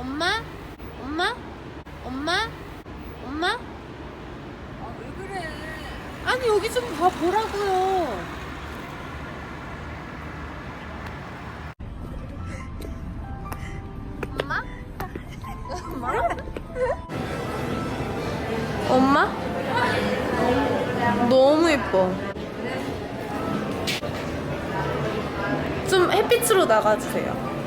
엄마? 엄마? 엄마? 엄마? 아, 왜 그래? 아니 여기 좀 봐보라고요. 엄마? 엄마? 엄마? 너무 예뻐. 좀 햇빛으로 나가주세요.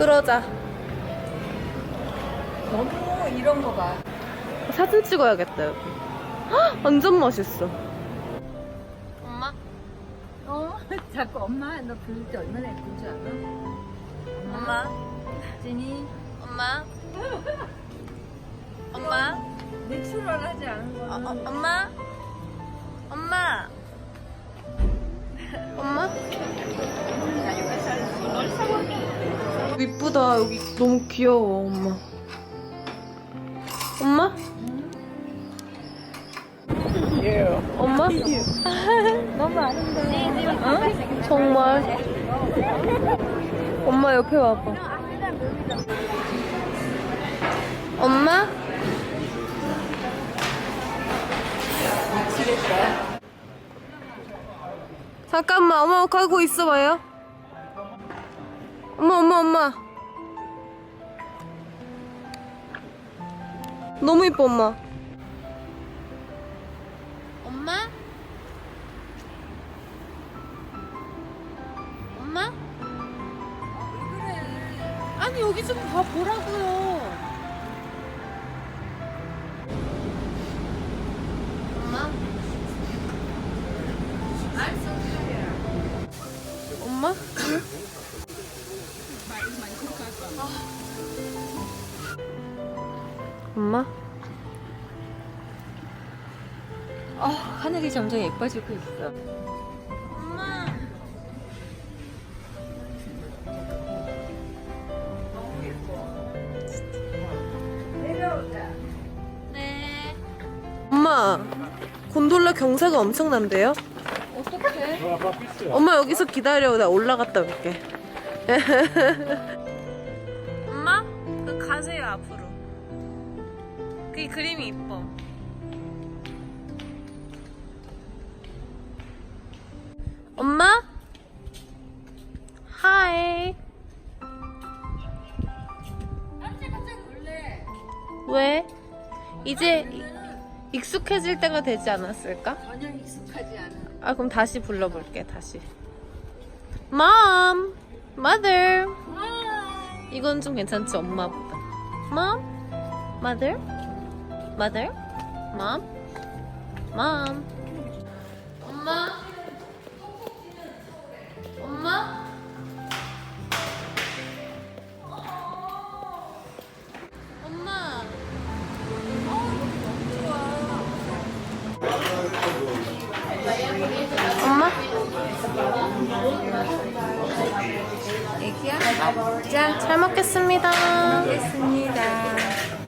그러자. 너무 이런 거 봐. 사진 찍어야겠다 여기. 헉, 완전 멋있어. 엄마? 어? 자꾸 엄마 너 부를 때 얼마나 예쁜 줄 알아? 엄마? 진이 엄마? 엄마? 내추럴하지 않은 어, 거는 어, 엄마? 엄마? 엄마? 이쁘다 여기 너무 귀여워 엄마 엄마? 엄마? 너무 아름다워. 어? 정말 엄마 옆에 와봐 엄마? 잠깐만 엄마 가고 있어봐요 엄마 엄마 엄마 너무 이뻐 엄마 엄마? 엄마? 왜 그래? 아니 여기 좀 봐보라고요 엄마? 엄마? 엄마? 어, 하늘이 점점 예뻐지고 있어. 엄마 내려오자. 네 엄마 곤돌라 경사가 엄청난데요? 어떡해? 엄마 여기서 기다려 나 올라갔다 올게 그 가세요 앞으로. 그 그림이 이뻐. 엄마? 하이 깜짝깜짝 놀래. 왜? 이제 이- 익숙해질 때가 되지 않았을까? 전혀 익숙하지 않아. 아 그럼 다시 불러볼게 다시. Mom, Mother. 이건 좀 괜찮지 엄마보다 Mom, Mother, Mother, Mom, Mom? 엄 자, 잘 먹겠습니다 먹겠습니다.